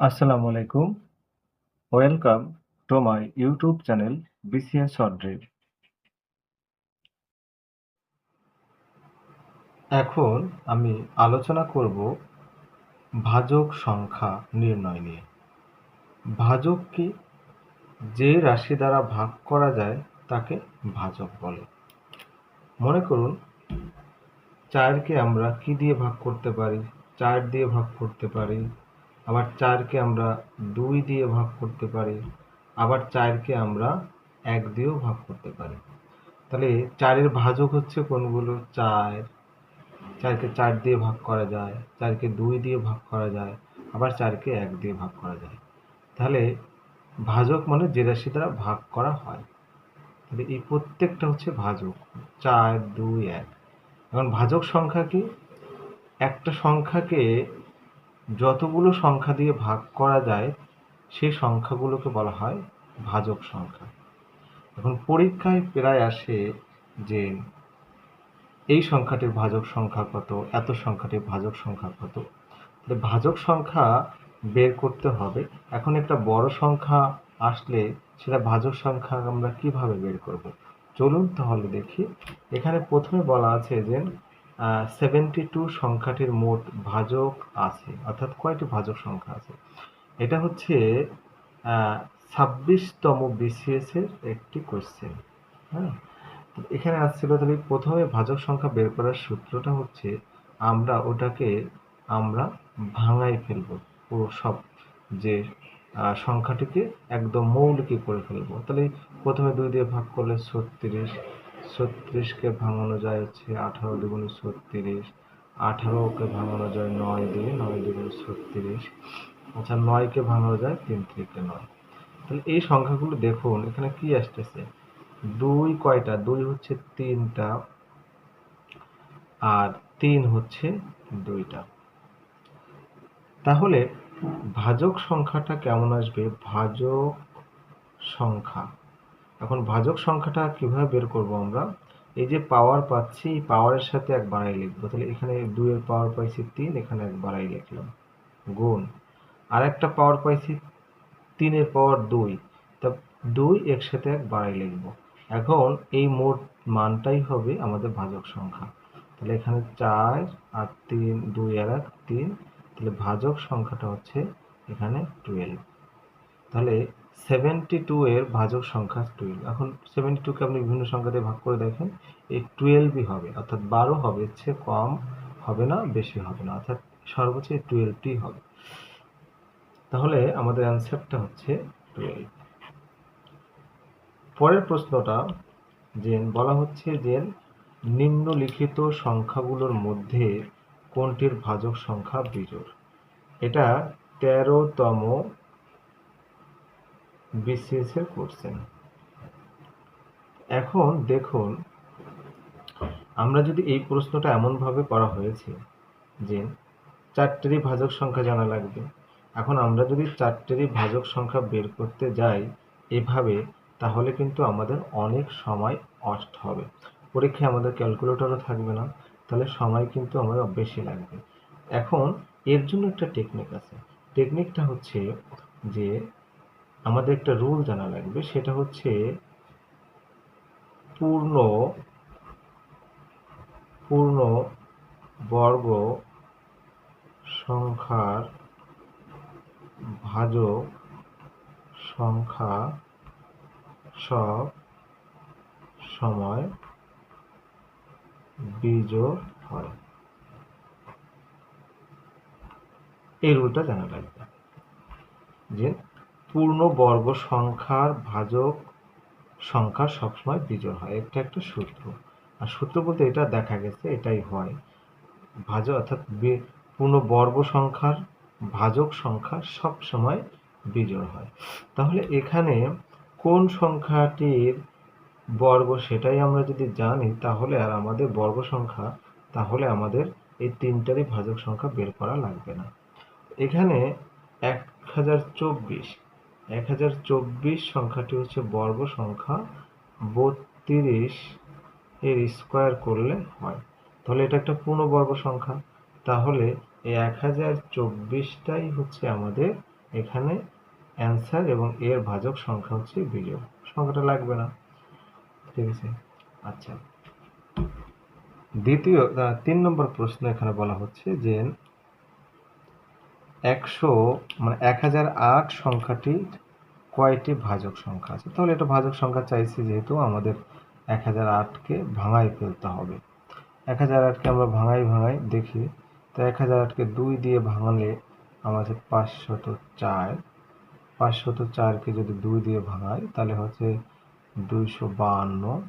আসসালামু আলাইকুম। Welcome to my YouTube channel BCS short drill এখন আমি আলোচনা করব ভাজক সংখ্যা নির্ণয় নিয়ে। ভাজক কি? যে রাশি দ্বারা ভাগ করা যায়, তাকে ভাজক বলে। মনে করুন, চারকে আমরা কি দিয়ে ভাগ করতে পারি? চার দিয়ে ভাগ করতে পারি। আবার চারকে আমরা দুই দিয়ে ভাগ করতে পারি, আবার চারকে আমরা এক দিয়েও ভাগ করতে পারি। তাহলে চারের ভাজক হচ্ছে কোনগুলো? চার। চারকে চার দিয়ে ভাগ করা যায়, চারকে দুই দিয়ে ভাগ করা যায়, আবার চারকে এক দিয়ে ভাগ করা যায়। তাহলে ভাজক মানে যে রাশি দ্বারা ভাগ করা হয়। তাহলে এই প্রত্যেকটা হচ্ছে ভাজক, চার, দুই, এক। এখন ভাজক সংখ্যা কি? একটা সংখ্যাকে যতগুলো সংখ্যা দিয়ে ভাগ করা যায়, সেই সংখ্যাগুলোকে বলা হয় ভাজক সংখ্যা। এখন পরীক্ষায় প্রায় আসে যে এই সংখ্যাটির ভাজক সংখ্যা কত, এত সংখ্যাটির ভাজক সংখ্যা কত। ভাজক সংখ্যা বের করতে হবে। এখন একটা বড় সংখ্যা আসলে সেটা ভাজক সংখ্যা আমরা কীভাবে বের করব? চলুন তাহলে দেখি। এখানে প্রথমে বলা আছে যে সেভেন্টি টু সংখ্যাটির মোট ভাজক আছে, অর্থাৎ কয়টি ভাজক সংখ্যা আছে? এটা হচ্ছে ছাব্বিশতম বিসিএস এর একটি কোয়েশ্চেন হ্যাঁ? এখানে আসছিল তাহলে প্রথমে ভাজক সংখ্যা বের করার সূত্রটা হচ্ছে, আমরা ওটাকে, আমরা ভাঙাই ফেলব, পুরো সব যে সংখ্যাটিকে একদম মৌলিকই করে ফেলব। তাহলে প্রথমে দুই দিয়ে ভাগ করলে ছত্রিশ ছত্রিশকে ভাঙানো যায় হচ্ছে আঠারো দ্বিগুণে ছত্রিশ, আঠারোকে ভাঙানো যায় নয় দিয়ে নয় দ্বিগুণে ছত্রিশ। আচ্ছা নয়কে ভাঙানো যায় তিন থেকে নয়। তাহলে এই সংখ্যাগুলো দেখুন, এখানে কি আসতেছে? দুই কয়টা? দুই হচ্ছে তিনটা আর তিন হচ্ছে দুইটা। তাহলে ভাজক সংখ্যাটা কেমন আসবে? ভাজক সংখ্যা। এখন ভাজক সংখ্যাটা কীভাবে বের করব আমরা? এই যে পাওয়ার পাচ্ছি পাওয়ারের সাথে এক বাড়াই লিখব। তাহলে এখানে দুইয়ের পাওয়ার পাইছি তিন, এখানে এক বাড়াই লিখলাম। গুণ। আর একটা পাওয়ার পাইছি তিনের পাওয়ার দুই। তা দুই একসাথে এক বাড়াই লিখব। এখন এই মোট মানটাই হবে আমাদের ভাজক সংখ্যা। তাহলে এখানে চার আর তিন, দুই আর এক, তিন। তাহলে ভাজক সংখ্যাটা হচ্ছে এখানে টুয়েলভ তাহলে সেভেন্টি টু এর ভাজক সংখ্যা টুয়েলভ এখন সেভেন্টি টুকে আপনি বিভিন্ন সংখ্যা দিয়ে ভাগ করে দেখেন, এই টুয়েলভই হবে, অর্থাৎ বারো হবে চেয়ে কম হবে না, বেশি হবে না, অর্থাৎ সর্বোচ্চ টুয়েলভটি হবে। তাহলে আমাদের অ্যান্সারটা হচ্ছে টুয়েলভ পরের প্রশ্নটা, যে বলা হচ্ছে যে নিম্নলিখিত সংখ্যাগুলোর মধ্যে কোনটির ভাজক সংখ্যা বিজোড়? এটা তেরোতম বিসিএস এর কোশ্চেন এখন দেখুন, আমরা যদি এই প্রশ্নটা এমনভাবে করা হয়েছে যে চারটেরই ভাজক সংখ্যা জানা লাগবে, এখন আমরা যদি চারটেরই ভাজক সংখ্যা বের করতে যাই এভাবে, তাহলে কিন্তু আমাদের অনেক সময় অষ্ট হবে। পরীক্ষায় আমাদের ক্যালকুলেটরও থাকবে না, তাহলে সময় কিন্তু আমাদের বেশি লাগবে। এখন এর জন্য একটা টেকনিক আছে। টেকনিকটা হচ্ছে যে আমাদের একটা রুল জানা লাগবে, সেটা হচ্ছে পূর্ণ পূর্ণ বর্গ সংখ্যার ভাজক সংখ্যা সব সময় বিজোড় হয়। এই রুলটা জানা লাগবে। যে পূর্ণ বর্গ সংখ্যার ভাজক সংখ্যা সবসময় বিজোড় হয়। এটা একটা সূত্র। আর সূত্র বলতে এটা দেখা গেছে, এটাই হয়। ভাজক অর্থাৎ পূর্ণ বর্গ সংখ্যার ভাজক সংখ্যা সব সময় বিজোড় হয়। তাহলে এখানে কোন সংখ্যাটির বর্গ সেটাই আমরা যদি জানি, তাহলে আর আমাদের বর্গ সংখ্যা, তাহলে আমাদের এই তিনটারই ভাজক সংখ্যা বের করা লাগবে না। এখানে এক হাজার চব্বিশ এক হাজার চব্বিশ সংখ্যাটি হচ্ছে বর্গ সংখ্যা। বত্রিশ এর স্কোয়ার করলে হয়। তাহলে এটা একটা পূর্ণবর্গ সংখ্যা। তাহলে এই এক হাজার চব্বিশটাই হচ্ছে আমাদের এখানে অ্যান্সার এবং এর ভাজক সংখ্যা হচ্ছে বিজোড় সংখ্যাটা লাগবে না। ঠিক আছে? আচ্ছা। দ্বিতীয় তিন নম্বর প্রশ্ন এখানে বলা হচ্ছে যে একশো মানে এক হাজার আট সংখ্যাটি কয়টি ভাজক সংখ্যা আছে? তাহলে এটা ভাজক সংখ্যা চাইছি যেহেতু আমাদের এক হাজার আটকে ভাঙাই ফেলতে হবে। এক হাজার আটকে আমরা ভাঙাই ভাঙাই দেখি, তো এক হাজার আটকে দুই দিয়ে ভাঙালে আমাদের পাঁচশত চার। পাঁচশত চারকে যদি দুই দিয়ে ভাঙাই, তাহলে হচ্ছে দুইশো বাহান্ন।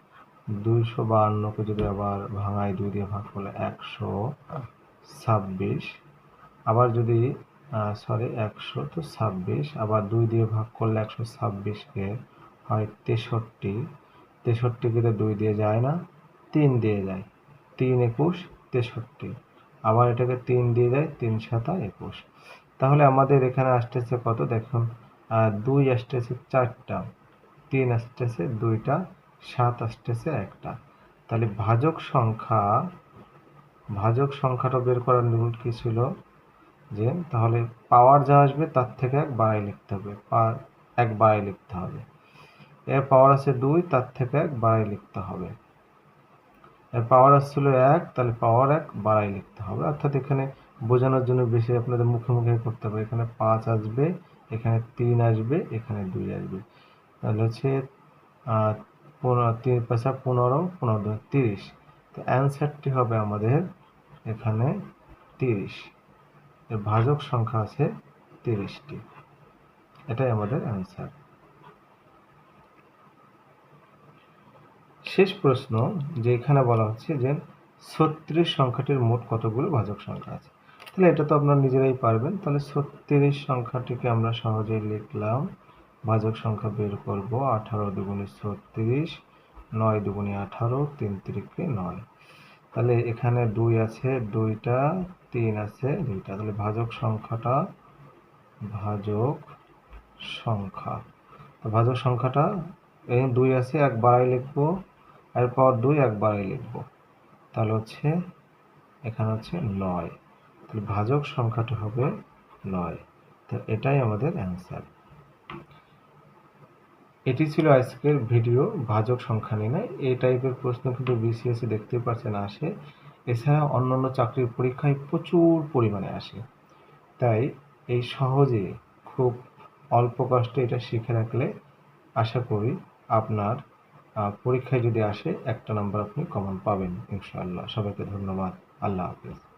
দুইশো বাহান্নকে যদি আবার ভাঙাই, দুই দিয়ে ভাগ করলে একশো ছাব্বিশ। আবার যদি সরি একশো, তো ছাব্বিশ। আবার দুই দিয়ে ভাগ করলে একশো ছাব্বিশকে হয় তেষট্টি। তেষট্টিকে তো দুই দিয়ে যায় না, তিন দিয়ে যায়। তিন একুশ, তেষট্টি। আবার এটাকে তিন দিয়ে যায়, তিন সাতা একুশ। তাহলে আমাদের এখানে আসতেছে কত? দেখুন দুই আসতেছে চারটা। তিন আসতেছে দুইটা, সাত আসতেছে একটা। তাহলে ভাজক সংখ্যা, ভাজক সংখ্যাটা বের করার নিয়ম কি ছিল? যে তাহলে পাওয়ার যা আসবে তার থেকে এক বাড়াই লিখতে হবে এক বাড়াই লিখতে হবে। এর পাওয়ার আছে দুই, তার থেকে এক বাড়াই লিখতে হবে। এর পাওয়ার আসছিল এক, তাহলে পাওয়ার এক বাড়াই লিখতে হবে। অর্থাৎ এখানে বোঝানোর জন্য বেশি আপনাদের মুখে মুখে করতে হবে। এখানে পাঁচ আসবে, এখানে তিন আসবে, এখানে দুই আসবে। তাহলে হচ্ছে পনেরো, তিন পয়সা পনেরো পনেরো তিরিশ। তো অ্যান্সারটি হবে আমাদের এখানে তিরিশ। এর ভাজক সংখ্যা আছে তিরিশটি। এটাই আমাদের অ্যান্সার শেষ প্রশ্ন, যে এখানে বলা হচ্ছে যে ছত্রিশ সংখ্যাটির মোট কতগুলো ভাজক সংখ্যা আছে। তাহলে এটা তো আপনারা নিজেরাই পারবেন। তাহলে ছত্রিশ সংখ্যাটিকে আমরা সহজেই লিখলাম, ভাজক সংখ্যা বের করব আঠারো দুগুণে ছত্রিশ, নয় দুগুণে আঠারো, তিন তিরিকে নয়। তাহলে এখানে দুই আছে, দুইটা, তিন আছে, দুইটা। তাহলে ভাজক সংখ্যাটা, ভাজক সংখ্যা। ভাজক সংখ্যাটা, এই দুই আছে, এক বাড়াই লিখব, এরপর দুই এক বাড়াই লিখব। তাহলে হচ্ছে, এখানে হচ্ছে নয়। তাহলে ভাজক সংখ্যাটা হবে নয়। তো এটাই আমাদের অ্যান্সার। এটি ছিল আজকের ভিডিও, ভাজক সংখ্যা নিয়ে। এই টাইপের প্রশ্ন কিন্তু বিসিএসসি দেখতে পাচ্ছেন আসে। এছাড়া অন্যান্য চাকরির পরীক্ষায় প্রচুর পরিমাণে আসে। তাই এই সহজে খুব অল্প কষ্টে এটা শিখে রাখলে আশা করি আপনার পরীক্ষায় যদি আসে, একটা নাম্বার আপনি কমন পাবেন, ইনশাআল্লাহ। সবাইকে ধন্যবাদ। আল্লাহ হাফিজ।